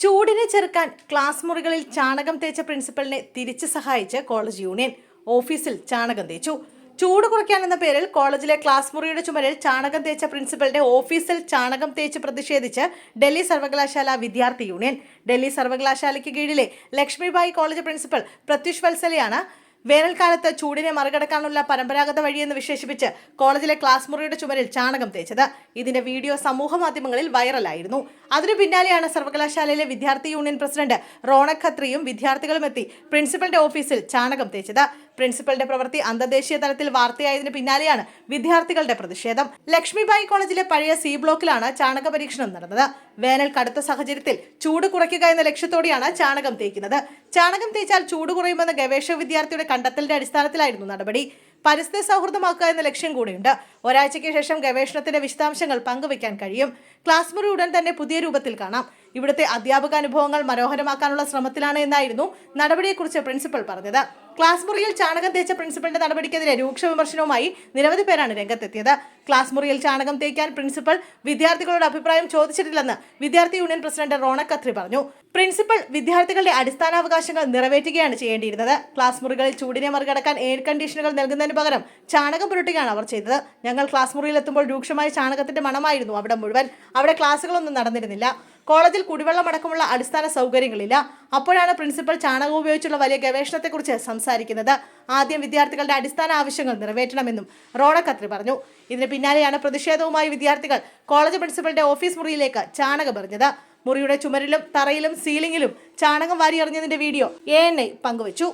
ചൂടിനെ ചെറുക്കാൻ ക്ലാസ് മുറികളിൽ ചാണകം തേച്ച പ്രിൻസിപ്പലിനെ തിരിച്ചു സഹായിച്ച് കോളേജ് യൂണിയൻ ഓഫീസിൽ ചാണകം തേച്ചു. ചൂട് കുറയ്ക്കാൻ എന്ന പേരിൽ കോളേജിലെ ക്ലാസ് മുറിയുടെ ചുമരിൽ ചാണകം തേച്ച പ്രിൻസിപ്പലിന്റെ ഓഫീസിൽ ചാണകം തേച്ച് പ്രതിഷേധിച്ച് ഡൽഹി സർവകലാശാല വിദ്യാർത്ഥി യൂണിയൻ. ഡൽഹി സർവകലാശാലയ്ക്ക് കീഴിലെ ലക്ഷ്മിബായി കോളേജ് പ്രിൻസിപ്പൽ പ്രത്യുഷ് വത്സലയാണ് വേനൽക്കാലത്ത് ചൂടിനെ മറികടക്കാനുള്ള പരമ്പരാഗത വഴിയെന്ന് വിശേഷിപ്പിച്ച് കോളേജിലെ ക്ലാസ് മുറിയുടെ ചുമരിൽ ചാണകം തേച്ചത്. ഇതിന്റെ വീഡിയോ സമൂഹ മാധ്യമങ്ങളിൽ വൈറലായിരുന്നു. അതിനു പിന്നാലെയാണ് സർവകലാശാലയിലെ വിദ്യാർത്ഥി യൂണിയൻ പ്രസിഡന്റ് റോണക് ഖത്രിയും വിദ്യാർത്ഥികളും എത്തി പ്രിൻസിപ്പലിന്റെ ഓഫീസിൽ ചാണകം തേച്ചത്. പ്രിൻസിപ്പലിന്റെ പ്രവൃത്തി അന്തർദേശീയ തലത്തിൽ വാർത്തയായതിനു പിന്നാലെയാണ് വിദ്യാർത്ഥികളുടെ പ്രതിഷേധം. ലക്ഷ്മിബായി കോളേജിലെ പഴയ സി ബ്ലോക്കിലാണ് ചാണക പരീക്ഷണം നടന്നത്. വേനൽ കടുത്ത സാഹചര്യത്തിൽ ചൂട് കുറയ്ക്കുക എന്ന ലക്ഷ്യത്തോടെയാണ് ചാണകം തേക്കുന്നത്. ചാണകം തേച്ചാൽ ചൂട് കുറയുമെന്ന ഗവേഷക വിദ്യാർത്ഥിയുടെ കണ്ടെത്തലിന്റെ അടിസ്ഥാനത്തിലായിരുന്നു നടപടി. പരിസ്ഥിതി സൗഹൃദമാക്കുക എന്ന ലക്ഷ്യം കൂടിയുണ്ട്. ഒരാഴ്ചയ്ക്ക് ശേഷം ഗവേഷണത്തിന്റെ വിശദാംശങ്ങൾ പങ്കുവയ്ക്കാൻ കഴിയും. ക്ലാസ് മുറി ഉടൻ തന്നെ പുതിയ രൂപത്തിൽ കാണാം. ഇവിടുത്തെ അധ്യാപക അനുഭവങ്ങൾ മനോഹരമാക്കാനുള്ള ശ്രമത്തിലാണ് എന്നായിരുന്നു നടപടിയെക്കുറിച്ച് പ്രിൻസിപ്പൽ പറഞ്ഞത്. ക്ലാസ് മുറിയിൽ ചാണകം തേച്ച പ്രിൻസിപ്പലിന്റെ നടപടിക്കെതിരെ രൂക്ഷ വിമർശനവുമായി നിരവധി പേരാണ് രംഗത്തെത്തിയത്. ക്ലാസ് മുറിയിൽ ചാണകം തേക്കാൻ പ്രിൻസിപ്പൽ വിദ്യാർത്ഥികളുടെ അഭിപ്രായം ചോദിച്ചിട്ടില്ലെന്ന് വിദ്യാർത്ഥി യൂണിയൻ പ്രസിഡന്റ് റോണക് കത്രി പറഞ്ഞു. പ്രിൻസിപ്പൽ വിദ്യാർത്ഥികളുടെ അടിസ്ഥാനാവകാശങ്ങൾ നിറവേറ്റുകയാണ് ചെയ്യേണ്ടിയിരുന്നത്. ക്ലാസ് മുറികളിൽ ചൂടിനെ മറികടക്കാൻ എയർ കണ്ടീഷനുകൾ നൽകുന്നതിന് പകരം ചാണകം പുരട്ടുകയാണ് അവർ ചെയ്തത്. ഞങ്ങൾ ക്ലാസ് മുറിയിൽ എത്തുമ്പോൾ രൂക്ഷമായ ചാണകത്തിന്റെ മണമായിരുന്നു അവിടെ മുഴുവൻ. അവിടെ ക്ലാസ്സുകളൊന്നും നടന്നിരുന്നില്ല. കോളേജിൽ കുടിവെള്ളം അടക്കമുള്ള അടിസ്ഥാന സൗകര്യങ്ങളില്ല. അപ്പോഴാണ് പ്രിൻസിപ്പൽ ചാണകം ഉപയോഗിച്ചുള്ള വലിയ ഗവേഷണത്തെക്കുറിച്ച് സംസാരിക്കുന്നത്. ആദ്യം വിദ്യാർത്ഥികളുടെ അടിസ്ഥാന ആവശ്യങ്ങൾ നിറവേറ്റണമെന്നും റോണ ഖത്രി പറഞ്ഞു. ഇതിന് പിന്നാലെയാണ് പ്രതിഷേധവുമായി വിദ്യാർത്ഥികൾ കോളേജ് പ്രിൻസിപ്പലിന്റെ ഓഫീസ് മുറിയിലേക്ക് ചാണകം എറിഞ്ഞത്. മുറിയുടെ ചുമരിലും തറയിലും സീലിംഗിലും ചാണകം വാരിയെറിഞ്ഞതിന്റെ വീഡിയോ എ എൻ ഐ പങ്കുവച്ചു.